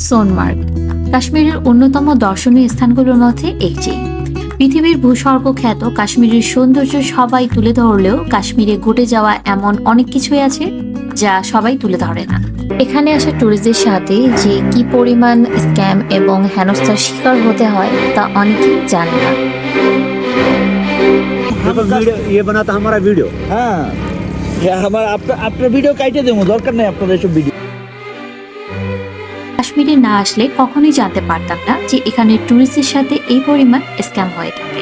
সোনমার্গ কাশ্মীরের অন্যতম দর্শনীয় স্থানগুলোর মধ্যে একটি পৃথিবীর ভূস্বর্গ খ্যাত কাশ্মীরের সৌন্দর্য সবাই তুলে ধরলেও কাশ্মীরে ঘটে যাওয়া এমন অনেক কিছুই আছে যা সবাই তুলে ধরে না এখানে আসা ট্যুরিস্টদের সাথে যে কি পরিমাণ স্ক্যাম এবং হেনস্থার শিকার হতে হয় তা অনেকেই জানে না देखो वीडियो ये बना था हमारा वीडियो হ্যাঁ আমার আপনার আপনার ভিডিও কাইটে দেবো দরকার নেই আপনাদের এসব ভিডিও কাশ্মীরে না আসলে কখনোই জানতে পারতাম না যে এখানে ট্যুরিস্টের সাথে এই পরিমাণ স্ক্যাম হয়ে থাকে।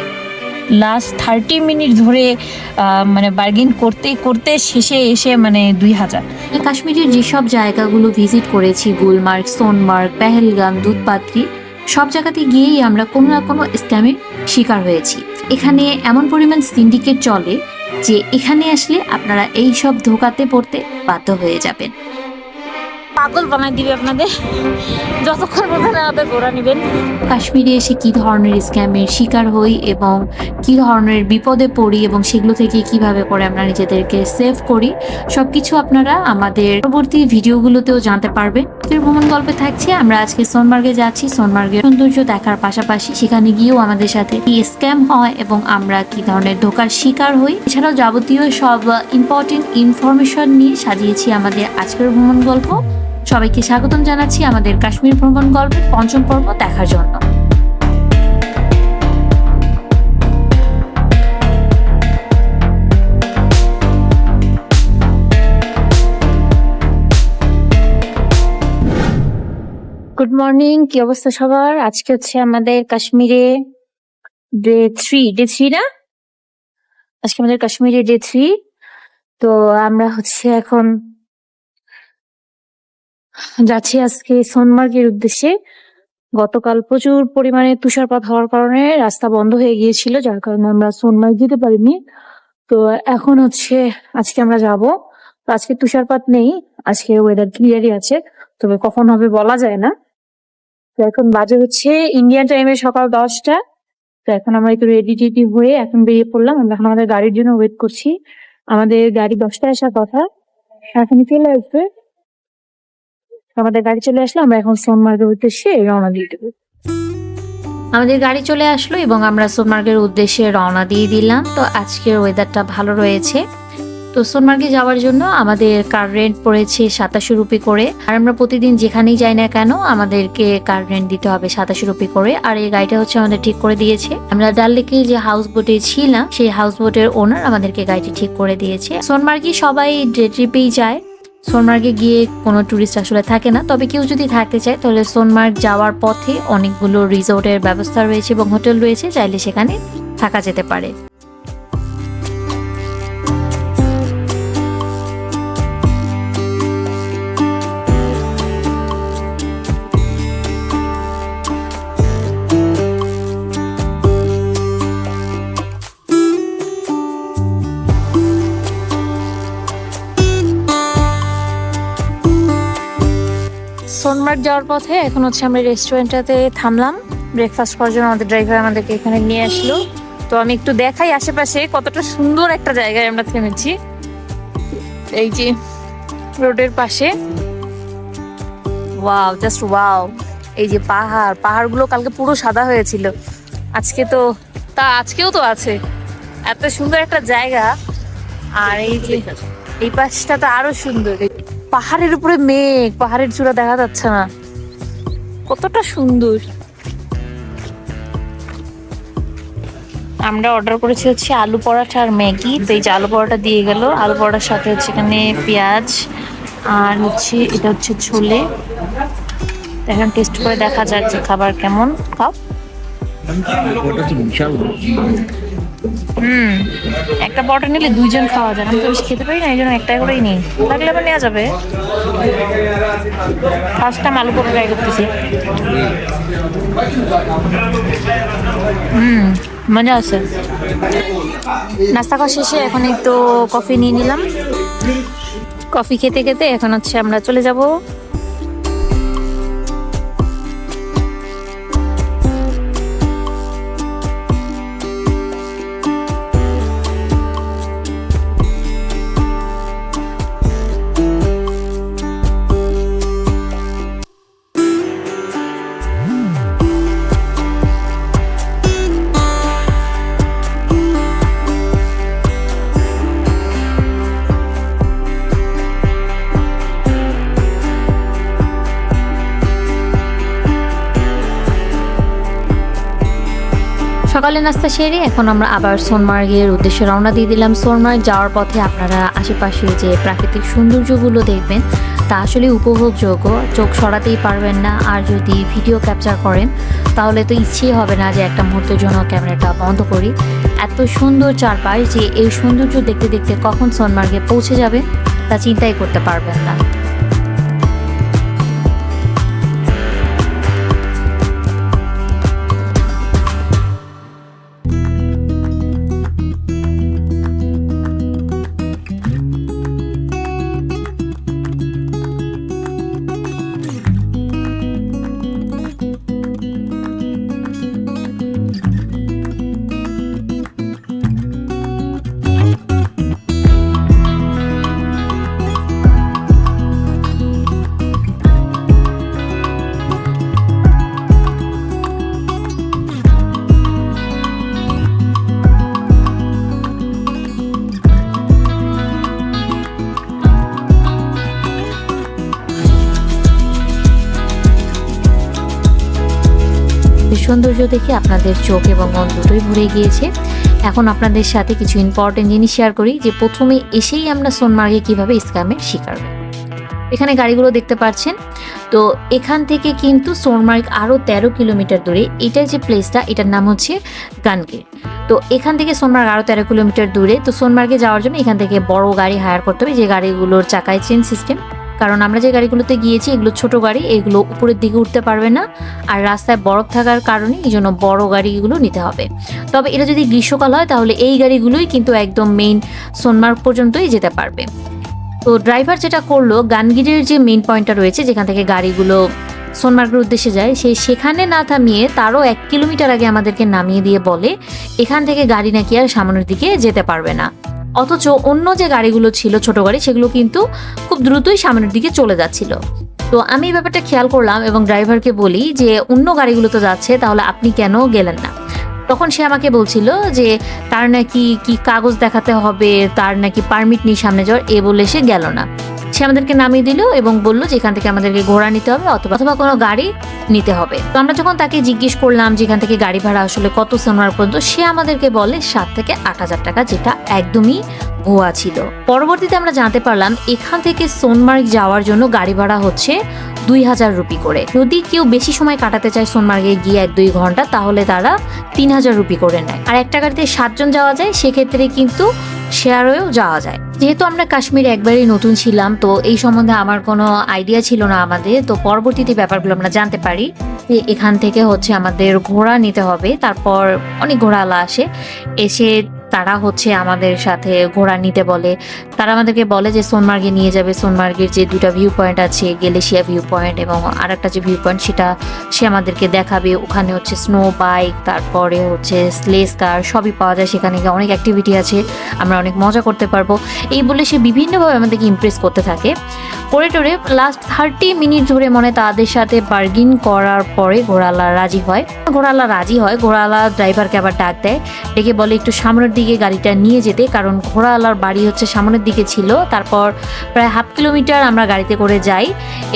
লাস্ট থার্টি মিনিট ধরে মানে বার্গেন করতে করতে শেষে এসে মানে দুই হাজার। কাশ্মীরের যেসব জায়গাগুলো ভিজিট করেছি গুলমার্গ সোনমার্গ পেহেলগাম দুধপাত্রি সব জায়গাতে গিয়েই আমরা কোনো না কোনো স্ক্যামের শিকার হয়েছি। এখানে এমন পরিমাণ সিন্ডিকেট চলে যে এখানে আসলে আপনারা এই সব ধোকাতে পড়তে বাধ্য হয়ে যাবেন। পাগল বানাই দিবে আপনাদের? যতক্ষণ পর্যন্ত আমাদের ঘোরা নেবেন। কাশ্মীরে এসে কি ধরনের স্ক্যামের শিকার হই এবং কি ধরনের বিপদে পড়ি এবং সেগুলো থেকে কীভাবে করে আমরা নিজেদেরকে সেভ করি, সবকিছু আপনারা আমাদের পরবর্তী ভিডিওগুলোতেও জানতে পারবেন। ভ্রমণ গল্পে থাকছে, আমরা আজকে সোনমার্গে যাচ্ছি। সোনমার্গের সৌন্দর্য দেখার পাশাপাশি সেখানে গিয়েও আমাদের সাথে কি স্ক্যাম হয় এবং আমরা কি ধরনের ধোকার শিকার হই, এছাড়াও যাবতীয় সব ইম্পর্টেন্ট ইনফরমেশন নিয়ে সাজিয়েছি আমাদের আজকের ভ্রমণ গল্প। সবাইকে স্বাগতম জানাচ্ছি আমাদের কাশ্মীর ভ্রমণ গল্পের পঞ্চম পর্ব দেখার জন্য। গুড মর্নিং কি অবস্থা সবার? আজকে হচ্ছে আমাদের কাশ্মীরে ডে থ্রি ডে থ্রি না? আজকে আমাদের কাশ্মীরে ডে থ্রি তো আমরা হচ্ছে এখন যাচ্ছি আজকে সোনমার্গের উদ্দেশ্যে। গতকাল প্রচুর পরিমাণে তুষারপাত হওয়ার কারণে রাস্তা বন্ধ হয়ে গিয়েছিল, যার কারণে আমরা সোনমার্গ যেতে পারিনি। তো এখন হচ্ছে আজকে আমরা যাব। তো আজকে তুষারপাত নেই, আজকে ওয়েদার ক্লিয়ারই আছে, তবে কখন হবে বলা যায় না। তো এখন বাজে হচ্ছে ইন্ডিয়ান টাইমে সকাল দশটা। তো এখন আমরা একটু রেডি টেডি হয়ে এখন বেরিয়ে পড়লাম। আমরা এখন আমাদের গাড়ির জন্য ওয়েট করছি। আমাদের গাড়ি দশটায় আসার কথা। এখন চলে আসবে? আমাদের গাড়ি চলে আসলো, আমরা এখন সোনমার্গের উদ্দেশ্যে রওনা দিয়ে দেবো। আমাদের গাড়ি চলে আসলো এবং আমরা সোনমার্গের উদ্দেশ্যে রওনা দিয়ে দিলাম। তো আজকের ওয়েদারটা ভালো রয়েছে। তো সোনমার্গে যাওয়ার জন্য আমাদের কার রেন্ট পড়েছে সাতাশি রুপি করে। আর আমরা প্রতিদিন যেখানেই যাই না কেন, আমাদেরকে কার রেন্ট দিতে হবে সাতাশি রুপি করে। আর এই গাড়িটা হচ্ছে আমাদের ঠিক করে দিয়েছে। আমরা ডাল লেকে যে হাউস বোটে ছিলাম, সেই হাউস বোটের ওনার আমাদেরকে গাড়িটি ঠিক করে দিয়েছে। সোনমার্গে সবাই ডে ট্রিপেই যায় সোনমার্গে গিয়ে কোনো ট্যুরিস্ট আসলে থাকে না। তবে কেউ যদি থাকতে চায়, তাহলে সোনমার্গ যাওয়ার পথে অনেকগুলো রিসোর্টের ব্যবস্থা রয়েছে এবং হোটেল রয়েছে। চাইলে সেখানে থাকা যেতে পারে। সোনমার্গ যাওয়ার পথে এখন হচ্ছে আমরা রেস্টুরেন্টটাতে থামলাম। ব্রেকফাস্ট করার জন্য আমাদের ড্রাইভার আমাদেরকে এখানে নিয়ে আসলো। তো আমি একটু দেখাই আশেপাশে কতটা সুন্দর একটা জায়গায় আমরা থেমেছি। এই যে রোডের পাশে। ওয়াও জাস্ট ওয়াও এই যে পাহাড়, পাহাড়গুলো কালকে পুরো সাদা হয়েছিল। আজকে তো, তা আজকেও তো আছে। এত সুন্দর একটা জায়গা। আর এই যে, এই পাশটা তো আরও সুন্দর। পাহাড়ের উপরে মেঘ, পাহাড়ের চূড়া দেখা যাচ্ছে না। কতটা সুন্দর। আমরা অর্ডার করেছি হচ্ছে আলু পরাঠা আর ম্যাগি। তো এই যে আলু পরোটা দিয়ে গেল। আলু পরোটার সাথে হচ্ছে এখানে পেঁয়াজ আর হচ্ছে এটা হচ্ছে ছোলে। এখন টেস্ট করে দেখা যাক যে খাবার কেমন। খাও। হুম, একটা পরোটা নিলে দুইজন খাওয়া যায়। আমি তো বেশি খেতে পারি না এই জন্য একটাই করেই নিই। লাগলে আবার নেওয়া যাবে। ফার্স্ট টাইম আলু পরোটা ট্রাই করতেছি। হুম, মজা আছে। নাস্তা খাওয়া শেষে এখন একটু কফি নিয়ে নিলাম। কফি খেতে খেতে এখন হচ্ছে আমরা চলে যাব। সকালে নাস্তা সেরে এখন আমরা আবার সোনমার্গের উদ্দেশ্যে রওনা দিয়ে দিলাম। সোনমার্গ যাওয়ার পথে আপনারা আশেপাশে যে প্রাকৃতিক সৌন্দর্যগুলো দেখবেন, তা আসলে উপভোগযোগ্য। চোখ সরাতেই পারবেন না। আর যদি ভিডিও ক্যাপচার করেন, তাহলে তো ইচ্ছেই হবে না যে একটা মুহূর্তের জন্য ক্যামেরাটা বন্ধ করি। এত সুন্দর চারপাশ যে এই সৌন্দর্য দেখতে দেখতে কখন সোনমার্গে পৌঁছে যাবে, তা চিন্তাই করতে পারবেন না। সৌন্দর্য দেখে আপনাদের চোখ এবং মন দুটোই ভরে গিয়েছে। এখন আপনাদের সাথে কিছু ইম্পর্টেন্ট জিনিস শেয়ার করি, যে প্রথমে এসেই আমরা সোনমার্গে কীভাবে স্ক্যামের শিকার। এখানে গাড়িগুলো দেখতে পাচ্ছেন। তো এখান থেকে কিন্তু সোনমার্গ আরও তেরো কিলোমিটার দূরে এটা যে প্লেসটা এটার নাম হচ্ছে গানগির। তো এখান থেকে সোনমার্গ আরও তেরো কিলোমিটার দূরে, তো সোনমার্গে যাওয়ার জন্য এখান থেকে বড় গাড়ি হায়ার করতে হবে, যে গাড়িগুলোর চাকায় চেন সিস্টেম কারণ আমরা যে গাড়িগুলোতে গিয়েছি, এগুলো ছোট গাড়ি, এগুলো উপরের দিকে উঠতে পারবে না আর রাস্তায় বরফ থাকার কারণে এই জন্য বড় গাড়িগুলো নিতে হবে। তবে এটা যদি গ্রীষ্মকাল হয়, তাহলে এই গাড়িগুলোই কিন্তু একদম মেইন সোনমার্গ পর্যন্তই যেতে পারবে। তো ড্রাইভার যেটা করল, গানগিরের যে মেইন পয়েন্টটা রয়েছে, যেখান থেকে গাড়িগুলো সোনমার্গের উদ্দেশ্যে যায়, সে সেখানে না থামিয়ে তারও এক কিলোমিটার আগে আমাদেরকে নামিয়ে দিয়ে বলে, এখান থেকে গাড়ি নাকি আর সামনের দিকে যেতে পারবে না। অথচ অন্য যে গাড়িগুলো ছিল, ছোট গাড়ি, সেগুলো কিন্তু খুব দ্রুতই সামনের দিকে চলে যাচ্ছিল। তো আমি এই ব্যাপারটা খেয়াল করলাম এবং ড্রাইভারকে বলি যে, অন্য গাড়িগুলো তো যাচ্ছে, তাহলে আপনি কেন গেলেন না? তখন সে আমাকে বলছিল যে, তার নাকি কি কাগজ দেখাতে হবে, তার নাকি পারমিট নিয়ে সামনে যাওয়ার, এ বলে সে গেল না। সে আমাদেরকে নামিয়ে দিল এবং বলল যে এখান থেকে আমাদেরকে ঘোড়া নিতে হবে অথবা অথবা কোনো গাড়ি নিতে হবে। তো আমরা যখন তাকে জিজ্ঞেস করলাম যে এখান থেকে গাড়ি ভাড়া আসলে কত সোনার পর্যন্ত, সে আমাদেরকে বলে সাত থেকে আট হাজার টাকা, যেটা একদমই ভুয়া ছিল। পরবর্তীতে আমরা জানতে পারলাম এখান থেকে সোনমার্গ যাওয়ার জন্য গাড়ি ভাড়া হচ্ছে দুই হাজার রুপি করে। যদি কেউ বেশি সময় কাটাতে চায় সোনমার্গে গিয়ে এক দুই ঘণ্টা, তাহলে তারা তিন হাজার রুপি করে নেয়। আর একটা গাড়িতে সাতজন যাওয়া যায়, সেক্ষেত্রে কিন্তু শেয়ারেও যাওয়া যায়। যেহেতু আমরা কাশ্মীরে একবারই নতুন ছিলাম, তো এই সম্বন্ধে আমার কোনো আইডিয়া ছিল না আমাদের। তো পরবর্তীতে ব্যাপারগুলো আমরা জানতে পারি যে এখান থেকে হচ্ছে আমাদের ঘোড়া নিতে হবে। তারপর অনেক ঘোড়াওয়ালা আসে। এসে তারা হচ্ছে আমাদের সাথে ঘোড়া নিতে বলে। তারা আমাদেরকে বলে যে, সোনমার্গে নিয়ে যাবে। সোনমার্গের যে দুটা ভিউ পয়েন্ট আছে, গেলেশিয়া ভিউ পয়েন্ট এবং আর একটা যে ভিউ পয়েন্ট সেটা সে আমাদেরকে দেখাবে। ওখানে হচ্ছে স্নো বাইক তারপরে হচ্ছে স্লেস কার সবই পাওয়া যায় সেখানে গিয়ে। অনেক অ্যাক্টিভিটি আছে, আমরা অনেক মজা করতে পারব। এই বলে সে বিভিন্নভাবে আমাদেরকে ইমপ্রেস করতে থাকে। করে টোরে লাস্ট থার্টি মিনিট ধরে মনে তাদের সাথে বার্গিন করার পরে ঘোড়ালা রাজি হয়। ঘোড়ালা রাজি হয়, ঘোড়ালা ড্রাইভারকে আবার ডাক দেয়। ডেকে বলে, একটু সামনের দিকে গাড়িটা নিয়ে যেতে, কারণ ঘোড়ালার বাড়ি হচ্ছে সামনের দিকে ছিল। তারপর প্রায় হাফ কিলোমিটার আমরা গাড়িতে করে যাই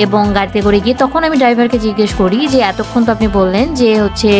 এবং গাড়িতে করে গিয়ে তখন আমি ড্রাইভারকে জিজ্ঞেস করি যে, এতক্ষণ তো আপনি বললেন যে, হচ্ছে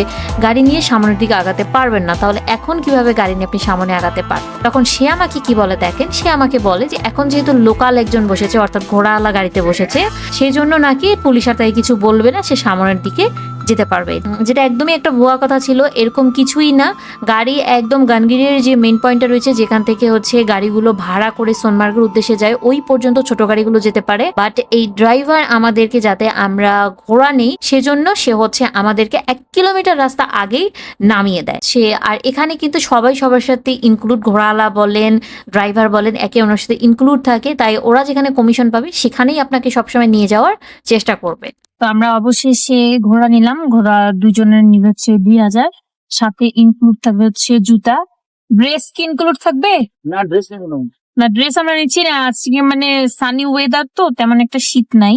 গাড়ি নিয়ে সামনের দিকে আগাতে পারবেন না, তাহলে এখন কীভাবে গাড়ি নিয়ে আপনি সামনে আগাতে পারবেন? তখন সে আমাকে কি বলে দেখেন, সে আমাকে বলে যে, এখন যেহেতু লোকাল একজন বসেছে, অর্থাৎ ঘোড়াওয়ালা গাড়িতে বসেছে, সেই জন্য নাকি পুলিশ আর তাই কিছু বলবে না, সে সামনের দিকে যেতে পারবে। যেটা একদমই একটা ভুয়া কথা ছিল, এরকম কিছুই না। গাড়ি একদম গানগিরির যে মেন পয়েন্টটা রয়েছে, যেখান থেকে হচ্ছে গাড়িগুলো ভাড়া করে সোনমার্গের উদ্দেশ্যে যায়, ওই পর্যন্ত ছোট গাড়িগুলো যেতে পারে। বাট এই ড্রাইভার আমাদেরকে যাতে আমরা ঘোরা নেই, সেজন্য সে হচ্ছে আমাদেরকে এক কিলোমিটার রাস্তা আগেই নামিয়ে দেয়। সে, আর এখানে কিন্তু সবাই সবার সাথে ইনক্লুড ঘোড়াওয়ালা বলেন ড্রাইভার বলেন, একে অন্যের সাথে ইনক্লুড থাকে। তাই ওরা যেখানে কমিশন পাবে, সেখানেই আপনাকে সবসময় নিয়ে যাওয়ার চেষ্টা করবে। তো আমরা অবশেষে ঘোড়া নিলাম। ঘোড়া দুজনের নিবে হচ্ছে দুই হাজার। সাথে ইনক্লুড থাকবে হচ্ছে জুতা। ড্রেস কি ইনক্লুড থাকবে? না ড্রেস না। ড্রেস আমরা নিচ্ছি না। আজকে মানে সানি ওয়েদার তো তেমন একটা শীত নাই।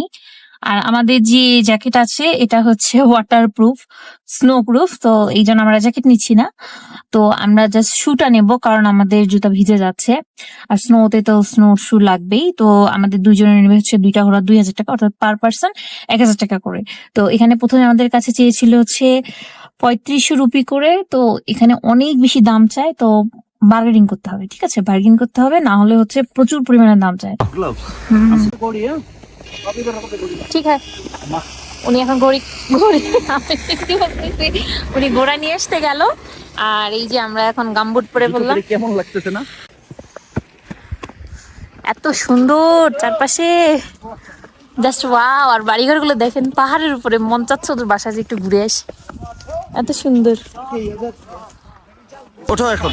আর আমাদের যে জ্যাকেট আছে এটা হচ্ছে ওয়াটার প্রুফ স্নো প্রুফ তো এই জন্য আমরা জ্যাকেট নিচ্ছি না। তো আমরা জাস্ট শুটা নেব কারণ আমাদের জুতা ভিজে যাচ্ছে। আর স্নোতে তো স্নো শু লাগবেই। তো আমাদের দুজনের নেবে হচ্ছে দুইটা ঘোড়া দুই হাজার টাকা অর্থাৎ পার পার্সন এক হাজার টাকা করে। তো এখানে প্রথমে আমাদের কাছে চেয়েছিল হচ্ছে পঁয়ত্রিশশো রুপি করে। তো এখানে অনেক বেশি দাম চায় তো বার্গেনিং করতে হবে ঠিক আছে? বার্গেনিং করতে হবে না হলে হচ্ছে প্রচুর পরিমাণে দাম চায়। ঠিক আছে। উনি এখন ঘড়ি ঘড়ি উনি ঘোড়া নিয়ে আসতে গেল। আর এই যে আমরা এখন গামবুট পরে বললাম। কেমন লাগতেছে না? এত সুন্দর চারপাশে। জাস্ট ওয়াও আর বাড়িঘরগুলো দেখেন পাহাড়ের উপরে। মন চাচ্ছে ওদের বাসা যে একটু ঘুরে আসি। এত সুন্দর। ওঠো এখন।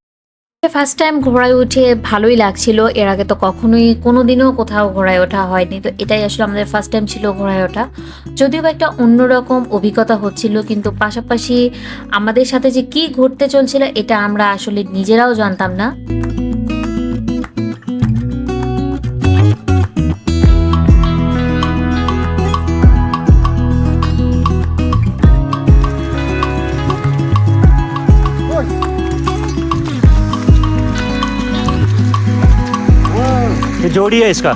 ফার্স্ট টাইম ঘোড়ায় উঠে ভালোই লাগছিল, এর আগে তো কখনোই কোনো দিনও কোথাও ঘোড়ায় ওঠা হয়নি। তো এটাই আসলে আমাদের ফার্স্ট টাইম ছিল ঘোড়ায় ওঠা। যদিও একটা অন্যরকম অভিজ্ঞতা হচ্ছিল, কিন্তু পাশাপাশি আমাদের সাথে যে কি ঘটতে চলছিল, এটা আমরা আসলে নিজেরাও জানতাম না। जोड़ी है इसका।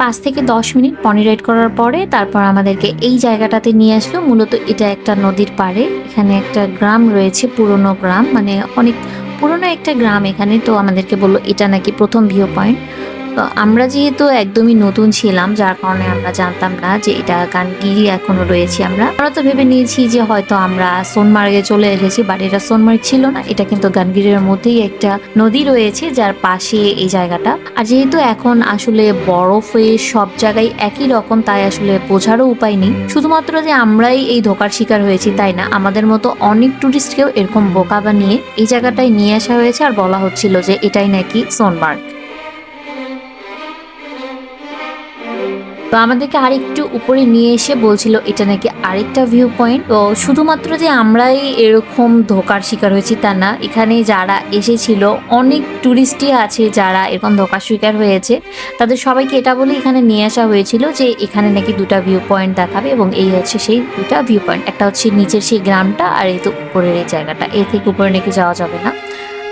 পাঁচ থেকে দশ মিনিট পনি রাইড করার পরে তারপর আমাদেরকে এই জায়গাটাতে নিয়ে আসলো। মূলত এটা একটা নদীর পাড়ে। এখানে একটা গ্রাম রয়েছে, পুরনো গ্রাম। মানে অনেক পুরনো একটা গ্রাম এখানে। তো আমাদেরকে বলল, এটা নাকি প্রথম ভিউ পয়েন্ট। তো আমরা যেহেতু একদমই নতুন ছিলাম, যার কারণে আমরা জানতাম না যে এটা গানগিরি এখনও রয়েছে আমরা। আমরা তো ভেবে নিয়েছি যে হয়তো আমরা সোনমার্গে চলে এসেছি বাট এটা সোনমার্গ ছিল না। এটা কিন্তু গানগিরির মধ্যেই একটা নদী রয়েছে, যার পাশে এই জায়গাটা। আর যেহেতু এখন আসলে বরফে সব জায়গায় একই রকম, তাই আসলে বোঝারও উপায় নেই। শুধুমাত্র যে আমরাই এই ধোকার শিকার হয়েছি, তাই না? আমাদের মতো অনেক টুরিস্টকেও এরকম বোকা বানিয়ে এই জায়গাটায় নিয়ে আসা হয়েছে, আর বলা হচ্ছিল যে এটাই নাকি সোনমার্গ। তো আমাদেরকে আরেকটু উপরে নিয়ে এসে বলছিল, এটা নাকি আরেকটা ভিউ পয়েন্ট তো শুধুমাত্র যে আমরাই এরকম ধোকার শিকার হয়েছি তা না, এখানে যারা এসেছিল, অনেক টুরিস্টই আছে যারা এরকম ধোকার শিকার হয়েছে, তাদের সবাইকে এটা বলে এখানে নিয়ে আসা হয়েছিল যে এখানে নাকি দুটা ভিউ পয়েন্ট দেখাবে এবং এই হচ্ছে সেই দুটা ভিউ পয়েন্ট একটা হচ্ছে নিচের সেই গ্রামটা আর এই তো উপরের এই জায়গাটা, এ থেকে উপরে নাকি যাওয়া যাবে না।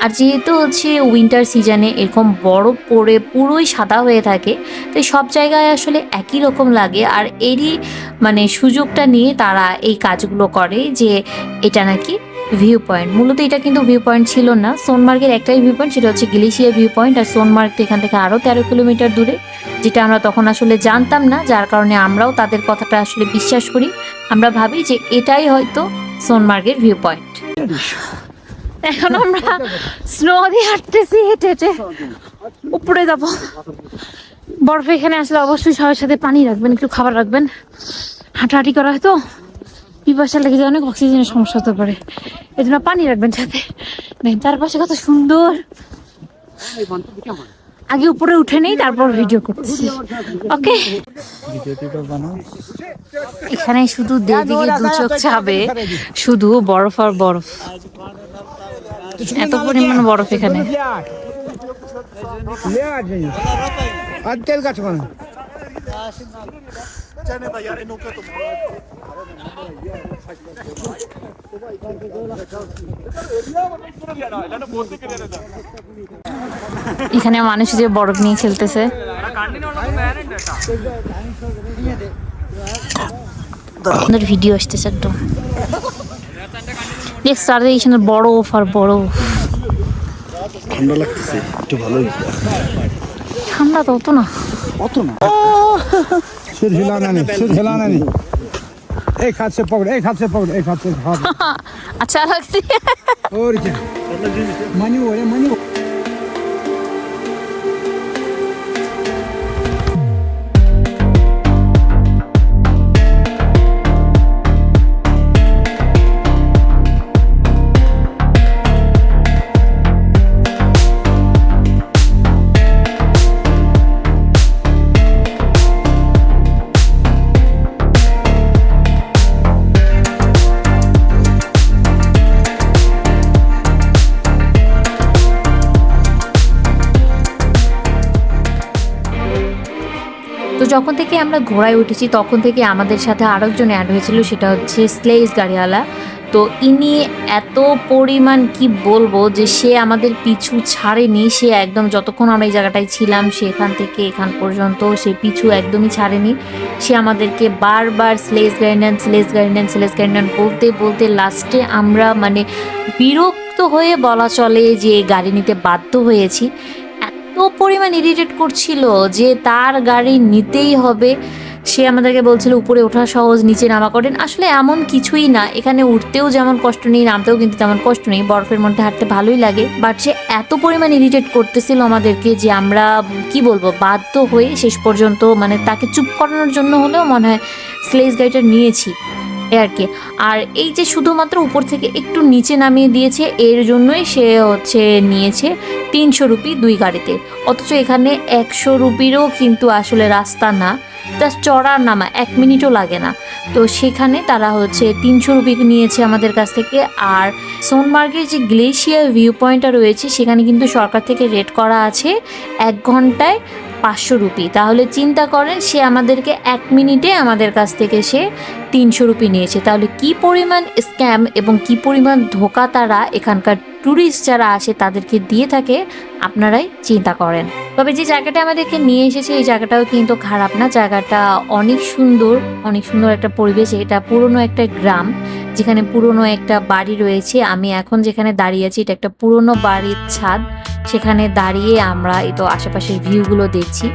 আর যেহেতু হচ্ছে উইন্টার সিজনে এরকম বরফ পড়ে পুরোই সাদা হয়ে থাকে তো সব জায়গায় আসলে একই রকম লাগে। আর এরই মানে সুযোগটা নিয়ে তারা এই কাজগুলো করে যে এটা নাকি ভিউ পয়েন্ট মূলত এটা কিন্তু ভিউ পয়েন্ট ছিল না। সোনমার্গের একটাই ভিউ পয়েন্ট সেটা হচ্ছে গ্লেশিয়ার ভিউ পয়েন্ট আর সোনমার্গ এখান থেকে আরও তেরো কিলোমিটার দূরে, যেটা আমরা তখন আসলে জানতাম না, যার কারণে আমরাও তাদের কথাটা আসলে বিশ্বাস করি। আমরা ভাবি যে এটাই হয়তো সোনমার্গের ভিউ পয়েন্ট এখন আমরা স্নো দিয়ে হাঁটতেছি, হেঁটে হেঁটে উপরে যাব। বরফে এখানে আসলে অবশ্যই সবার সাথে পানি রাখবেন, একটু খাবার রাখবেন। হাঁটাহাঁটি করা হয় তো পিপাসা লেগে যায়, অনেক অক্সিজেনের সমস্যা হতে পারে। এই জন্য পানি রাখবেন সাথে। দেখেন, চারপাশে কত সুন্দর। আগে উপরে উঠে নেই, তারপর ভিডিও করছি ওকে এখানে শুধু দেদিকে দু চোখ ছাবে শুধু বরফ আর বরফ। এত পরিমাণ বরফ এখানে। আর তেল এখানে মানুষ যে বরফ নিয়ে খেলতেছে। ভিডিও আসতেছে একদম। এখানে বরফ আর বরফ। ঠান্ডা লাগতেছে একটু ভালোই ঠান্ডা তো অত না। অত না। सिर हिलाना नहीं सिर हिलाना नहीं एक हाथ से पकड़ एक हाथ से पकड़ एक हाथ से हाथ अच्छा लगती है और क्या मनी हो रहा मनी যখন থেকে আমরা ঘোড়ায় উঠেছি, তখন থেকে আমাদের সাথে আরেকজন অ্যাড হয়েছিল, সেটা হচ্ছে স্লেজ গাড়িওয়ালা। তো ইনি এত পরিমাণ কি বলব যে সে আমাদের পিছু ছাড়েনি, সে একদম যতক্ষণ আমরা এই জায়গাটায় ছিলাম সেখান থেকে এখান পর্যন্ত সে পিছু একদমই ছাড়েনি। সে আমাদেরকে বারবার স্লেজ গাইডেন স্লেজ গাইডেন স্লেজ গাইডেন বলতে বলতে লাস্টে আমরা মানে বিরক্ত হয়ে বলা চলে যে গাড়ি নিতে বাধ্য হয়েছি। এত পরিমাণ ইরিটেট করছিল যে তার গাড়ি নিতেই হবে। সে আমাদেরকে বলছিল, উপরে ওঠা সহজ, নিচে নামা করেন আসলে এমন কিছুই না। এখানে উঠতেও যেমন কষ্ট নেই, নামতেও কিন্তু তেমন কষ্ট নেই। বরফের মধ্যে হাঁটতে ভালোই লাগে। বাট সে এত পরিমাণ ইরিটেট করতেছিল আমাদেরকে যে আমরা, কি বলব, বাধ্য হয়ে শেষ পর্যন্ত মানে তাকে চুপ করানোর জন্য হলেও মনে হয় স্লেজ গাড়িটা নিয়েছি। এ আর কি। আর এই যে শুধুমাত্র উপর থেকে একটু নিচে নামিয়ে দিয়েছে, এর জন্যই সে হচ্ছে নিয়েছে তিনশো রুপি দুই গাড়িতে। অথচ এখানে একশো রুপিরও কিন্তু আসলে রাস্তা না। জাস্ট চড়ার নামা, এক মিনিটও লাগে না। তো সেখানে তারা হচ্ছে তিনশো রুপি নিয়েছে আমাদের কাছ থেকে। আর সোনমার্গের যে গ্লেশিয়ার ভিউ পয়েন্টটা রয়েছে, সেখানে কিন্তু সরকার থেকে রেট করা আছে এক ঘন্টায় পাঁচশো রুপি। তাহলে চিন্তা করেন, সে আমাদেরকে এক মিনিটে আমাদের কাছ থেকে সে তিনশো রুপি নিয়েছে। তাহলে কি পরিমাণ স্ক্যাম এবং কি পরিমাণ ধোকা তারা এখানকার ট্যুরিস্ট যারা আসে তাদেরকে দিয়ে থাকে, আপনারাই চিন্তা করেন। তবে যে জায়গাটা আমাদেরকে নিয়ে এসেছে, এই জায়গাটাও কিন্তু খারাপ না। জায়গাটা অনেক সুন্দর অনেক সুন্দর একটা পরিবেশ। এটা পুরনো একটা গ্রাম, যেখানে পুরনো একটা বাড়ি রয়েছে। আমি এখন যেখানে দাঁড়িয়ে আছি, এটা একটা পুরনো বাড়ির ছাদ। সেখানে দাঁড়িয়ে আমরা এই তো আশেপাশের ভিউগুলো দেখছি।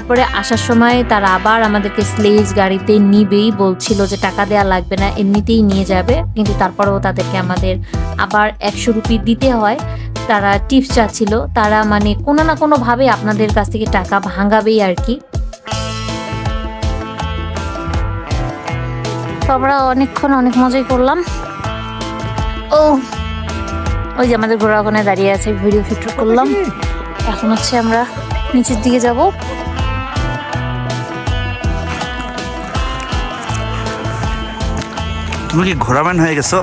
তারপরে আসার সময় তারা আবার আমাদেরকে স্লেজ গাড়িতে নিবেই বলছিল যে টাকা দেওয়া লাগবে না এমনিতেই নিয়ে যাবে। কিন্তু তারপরেও তাদেরকে আমাদের আবার একশো রুপি দিতে হয়। তারা টিপস চাচ্ছিল তারা মানে কোনো না কোনো ভাবে আপনাদের কাছ থেকে টাকা ভাঙাবেই আর কি। তো আমরা অনেকক্ষণ অনেক মজাই করলাম। ও ওই যে আমাদের ঘোড়া ওখানে দাঁড়িয়ে আছে ভিডিও শুট করলাম। এখন হচ্ছে আমরা নিচের দিকে যাব। তুমি কি ঘোড়াম্যান হয়ে গেছো?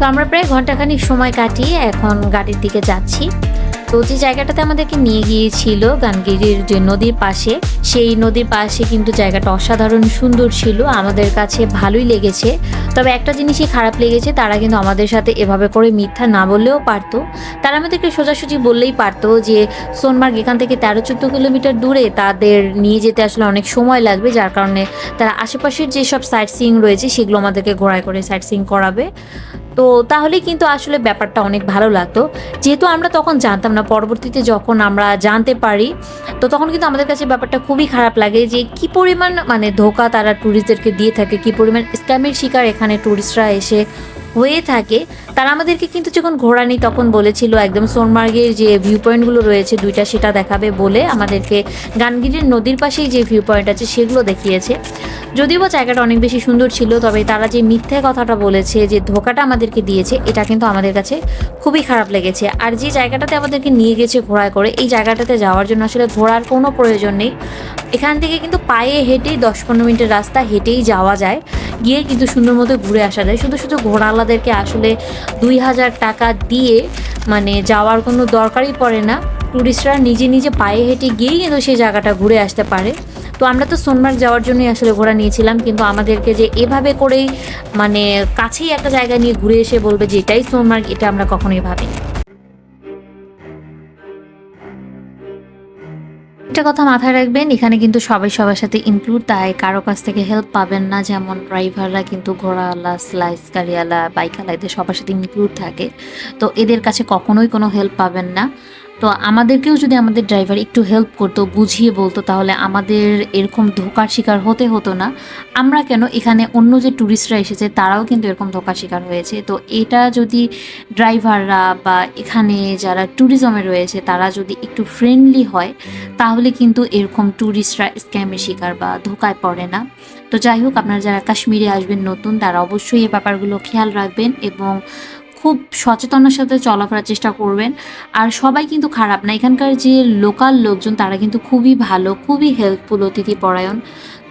তো আমরা প্রায় ঘন্টাখানিক সময় কাটিয়ে এখন গাড়ির দিকে যাচ্ছি। তো যে জায়গাটাতে আমাদেরকে নিয়ে গিয়েছিল গানগিরির যে নদীর পাশে, সেই নদীর পাশে কিন্তু জায়গাটা অসাধারণ সুন্দর ছিল, আমাদের কাছে ভালোই লেগেছে। তবে একটা জিনিসই খারাপ লেগেছে, তারা কিন্তু আমাদের সাথে এভাবে করে মিথ্যা না বললেও পারতো। তারা আমাদেরকে সোজাসুজি বললেই পারতো যে, সোনমার্গ এখান থেকে তেরো চোদ্দ কিলোমিটার দূরে তাদের নিয়ে যেতে আসলে অনেক সময় লাগবে, যার কারণে তারা আশেপাশের যেসব সাইট সিইং রয়েছে, সেগুলো আমাদেরকে ঘোরায় করে সাইট সিইং করাবে। তো তাহলেই কিন্তু আসলে ব্যাপারটা অনেক ভালো লাগতো। যেহেতু আমরা তখন জানতাম না, পরবর্তীতে যখন আমরা জানতে পারি, তো তখন কিন্তু আমাদের কাছে ব্যাপারটা খুবই খারাপ লাগে যে কি পরিমাণ মানে ধোকা তারা ট্যুরিস্টদেরকে দিয়ে থাকে, কি পরিমাণ স্ক্যামের শিকার এখানে ট্যুরিস্টরা এসে হয়ে থাকে, তারা আমাদেরকে কিন্তু যখন ঘোরানি তখন বলেছিল, একদম সোনমার্গের যে ভিউ পয়েন্টগুলো রয়েছে দুইটা সেটা দেখাবে বলে আমাদেরকে গানগিরির নদীর পাশেই যে ভিউ পয়েন্ট আছে সেগুলো দেখিয়েছে। যদিও বা জায়গাটা অনেক বেশি সুন্দর ছিল, তবে তারা যে মিথ্যে কথাটা বলেছে, যে ধোকাটা আমাদেরকে দিয়েছে, এটা কিন্তু আমাদের কাছে খুবই খারাপ লেগেছে। আর যে জায়গাটাতে আমাদেরকে নিয়ে গেছে ঘোড়ায় করে, এই জায়গাটাতে যাওয়ার জন্য আসলে ঘোড়ার কোনো প্রয়োজন নেই। এখান থেকে কিন্তু পায়ে হেঁটেই দশ পনেরো মিনিটের রাস্তা হেঁটেই যাওয়া যায়। গিয়ে কিন্তু সুন্দর মতো ঘুরে আসা যায়। শুধু শুধু ঘোড়াওয়ালাদেরকে আসলে দুই হাজার টাকা দিয়ে মানে যাওয়ার কোনো দরকারই পড়ে না। টুরিস্টরা নিজে নিজে পায়ে হেঁটে গিয়েই কিন্তু সেই জায়গাটা ঘুরে আসতে পারে। তো আমরা তো সোনমার্গ যাওয়ার জন্যই আসলে ঘোড়া নিয়েছিলাম, কিন্তু আমাদেরকে যে এভাবে করেই মানে কাছেই একটা জায়গা নিয়ে ঘুরে এসে বলবে যে এটাই সোনমার্গ এটা আমরা কখনোই ভাবিনি। একটা কথা মাথায় রাখবেন, এখানে কিন্তু সবাই সবার সাথে ইনক্লুড তাই কারও কাছ থেকে হেল্প পাবেন না, যেমন ড্রাইভাররা কিন্তু ঘোড়াওয়ালা স্লাইস গাড়িওয়ালা বাইকওয়ালা এদের সবার সাথে ইনক্লুড থাকে। তো এদের কাছে কখনোই কোনো হেল্প পাবেন না। তো আমাদেরকেও যদি আমাদের ড্রাইভার একটু হেল্প করতো, বুঝিয়ে বলতো, তাহলে আমাদের এরকম ধোকার শিকার হতে হতো না। আমরা কেন এখানে অন্য যে ট্যুরিস্টরা এসেছে, তারাও কিন্তু এরকম ধোকার শিকার হয়েছে। তো এটা যদি ড্রাইভাররা বা এখানে যারা ট্যুরিজমে রয়েছে, তারা যদি একটু ফ্রেন্ডলি হয়, তাহলে কিন্তু এরকম ট্যুরিস্টরা স্ক্যামের শিকার বা ধোকায় পড়ে না। তো যাই হোক, আপনারা যারা কাশ্মীরে আসবেন, নতুন, তারা অবশ্যই এই ব্যাপারগুলো খেয়াল রাখবেন এবং খুব সচেতনার সাথে চলাফেরার চেষ্টা করবেন। আর সবাই কিন্তু খারাপ না। এখানকার যে লোকাল লোকজন, তারা কিন্তু খুবই ভালো, খুবই হেল্পফুল অতিথি পরায়ণ।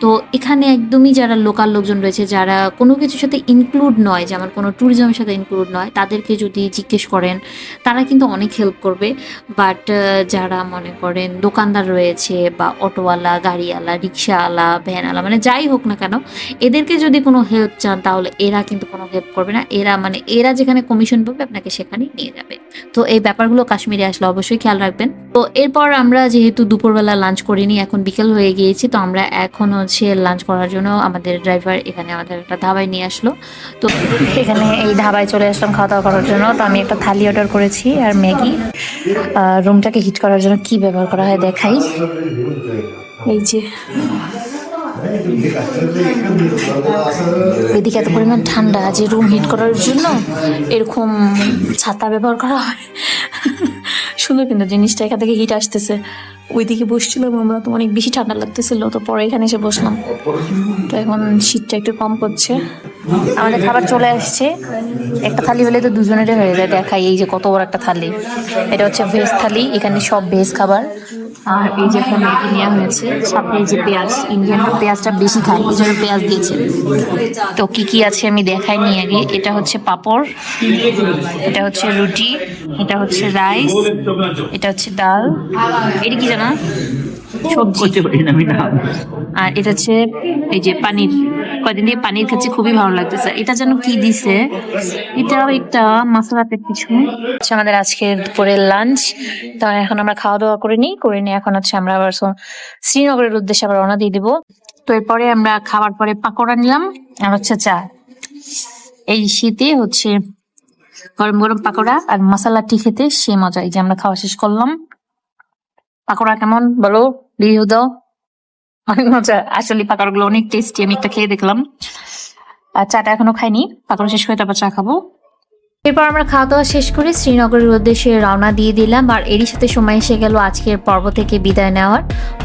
তো এখানে একদমই যারা লোকাল লোকজন রয়েছে, যারা কোনো কিছুর সাথে ইনক্লুড নয়, যেমন কোনো ট্যুরিজমের সাথে ইনক্লুড নয়, তাদেরকে যদি জিজ্ঞেস করেন, তারা কিন্তু অনেক হেল্প করবে। বাট যারা মনে করেন দোকানদার রয়েছে বা অটোওয়ালা, গাড়িওয়ালা, রিক্সাওয়ালা, ভ্যানওয়ালা মানে যাই হোক না কেন, এদেরকে যদি কোনো হেল্প চান, তাহলে এরা কিন্তু কোনো হেল্প করবে না। এরা মানে এরা যেখানে কমিশন পাবে, আপনাকে সেখানেই নিয়ে যাবে। তো এই ব্যাপারগুলো কাশ্মীরে আসলে অবশ্যই খেয়াল রাখবেন। তো এরপর আমরা যেহেতু দুপুরবেলা লাঞ্চ করিনি, এখন বিকেল হয়ে গিয়েছি, তো আমরা এখন হচ্ছে লাঞ্চ করার জন্য আমাদের ড্রাইভার এখানে আমাদের একটা ধাবায় নিয়ে আসলো। তো এখানে এই ধাবায় চলে আসলাম খাওয়া দাওয়া করার জন্য। তো আমি একটা থালি অর্ডার করেছি আর ম্যাগি। রুমটাকে হিট করার জন্য কি ব্যবহার করা হয় দেখাই। এই যে এদিকে এত পরিমাণ ঠান্ডা যে রুম হিট করার জন্য এরকম ছাতা ব্যবহার করা হয়। সুন্দর কিন্তু জিনিসটা, এখান থেকে হিট আসতেছে। ওইদিকে বসছিলাম আমরা তো অনেক বেশি ঠান্ডা লাগতেছিল, তো পরে এখানে এসে বসলাম। তো এখন শীতটা একটু কম করছে। আমাদের খাবার চলে আসছে। একটা থালি হলে তো দুজনেরই হয়ে যায়, দেখাই এই যে কত বড় একটা থালি। এটা হচ্ছে ভেজ থালি, এখানে সব ভেজ খাবার। আর এই যে একটা ম্যাগি নেওয়া হয়েছে এই যে পেঁয়াজ ইন্ডিয়ান পেঁয়াজটা বেশি খায় এই জন্য পেঁয়াজ দিয়েছে। তো কি কি আছে আমি দেখাই নিয়ে আগে এটা হচ্ছে পাপড় এটা হচ্ছে রুটি এটা হচ্ছে রাইস এটা হচ্ছে ডাল এটা কি জানা? সবজি। আর এটা হচ্ছে এই যে পানির কয়দিন দিয়ে পানির খাচ্ছি খুবই ভালো লাগতেছে। এটা যেন কি দিছে? এটাও একটা মশলাতে কিছু হচ্ছে আমাদের আজকের দুপুরের লাঞ্চ তো এখন আমরা খাওয়া দাওয়া করে নিই। করে নিয়ে এখন হচ্ছে আমরা আবার শ্রীনগরের উদ্দেশ্যে আবার রওনা দিয়ে দিব। তো এরপরে আমরা খাবার পরে পাকোড়া নিলাম। আর হচ্ছে চা। এই শীতে হচ্ছে গরম গরম পাকোড়া আর মশলা টি খেতে সে মজা এই যে আমরা খাওয়া শেষ করলাম। পাকোড়া কেমন? বলো রিভিউ দাও। আসলে পাকোড়া গুলো অনেক টেস্টি আমি একটা খেয়ে দেখলাম। আর চাটা এখনও খাইনি। পাকোড়া শেষ করে তারপর চা খাব। এরপর আমরা খাওয়া দাওয়া শেষ করে শ্রীনগরের উদ্দেশ্যে রওনা দিয়ে দিলাম। আর এরই সাথে সময় এসে গেল আজকের পর্ব থেকে বিদায় নেওয়ার।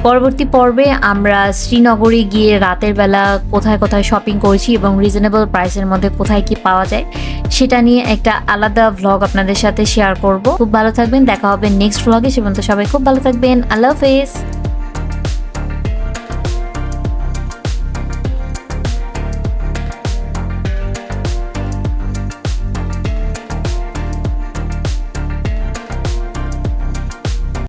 পরবর্তী পর্বে আমরা শ্রীনগরে গিয়ে রাতের বেলা কোথায় কোথায় শপিং করেছি এবং রিজনেবল প্রাইসের মধ্যে কোথায় কি পাওয়া যায়, সেটা নিয়ে একটা আলাদা ভ্লগ আপনাদের সাথে শেয়ার করব। খুব ভালো থাকবেন। দেখা হবে নেক্সট ভ্লগে সে পর্যন্ত সবাই খুব ভালো থাকবেন। আল্লাহ হাফেজ।